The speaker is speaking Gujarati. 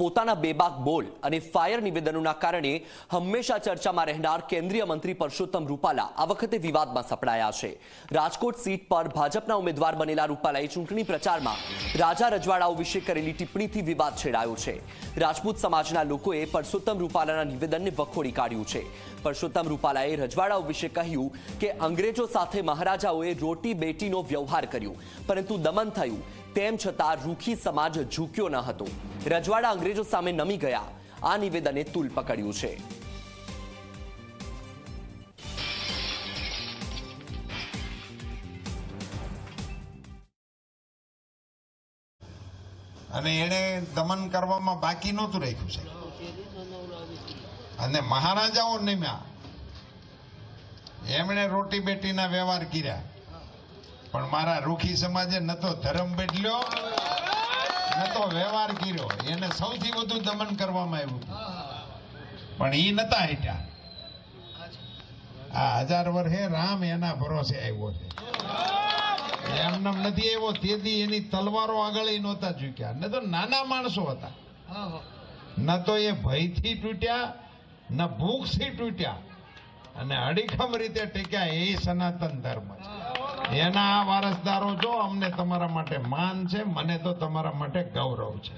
પોતાના બેબાક બોલ અને ફાયર નિવેદનોના કારણે હંમેશા ચર્ચામાં રહેનાર કેન્દ્રીય મંત્રી પરસોત્તમ રૂપાલા આ વખતે વિવાદમાં સપડાયા છે. રાજકોટ સીટ પર ભાજપના ઉમેદવાર બનેલા રૂપાલાએ ચૂંટણી પ્રચારમાં રાજા રજવાડાઓ વિશે કરેલી ટિપ્પણીથી વિવાદ છેડાયો છે. રાજપૂત સમાજના લોકોએ પરસોત્તમ રૂપાલાના નિવેદનને વખોડી કાઢ્યું છે. પરસોત્તમ રૂપાલાએ રજવાડાઓ વિશે કહ્યું કે અંગ્રેજો સાથે મહારાજાઓએ રોટી બેટીનો વ્યવહાર કર્યો, પરંતુ દમન થયું. તેમ છતાં રૂખી સમાજ ઝૂક્યો ન હતો. રજવાડા અંગ્રેજો સામે નમી ગયા. આ નિવેદને તુલ પકડ્યું છે. અને એને દમન કરવામાં બાકી નહોતું રાખ્યું છે અને મહારાજાઓ નિમ્યા. એમણે રોટી બેટીના વ્યવહાર કર્યા. પણ મારા રૂખી સમાજે ન તો ધર્મ બદલ્યો. ન તો વ્યવહાર કર્યો. એને સૌથી વધુ દમન કરવામાં આવ્યું પણ ઈ નતા હટ્યા. આ હજાર વર્ષે રામ એના ભરોસે આવ્યો છે. એમનેમ નથી આવ્યો, તેથી એની તલવારો આગળ નહોતા ઝૂક્યા. ન તો નાના માણસો હતા. ન તો એ ભયથી તૂટ્યા, ન ભૂખથી તૂટ્યા. અને અડીખમ રીતે ટેક્યા એ સનાતન ધર્મ છે. એના વારસદારો જો અમને તમારા માટે માન છે મને તો તમારા માટે ગૌરવ છે.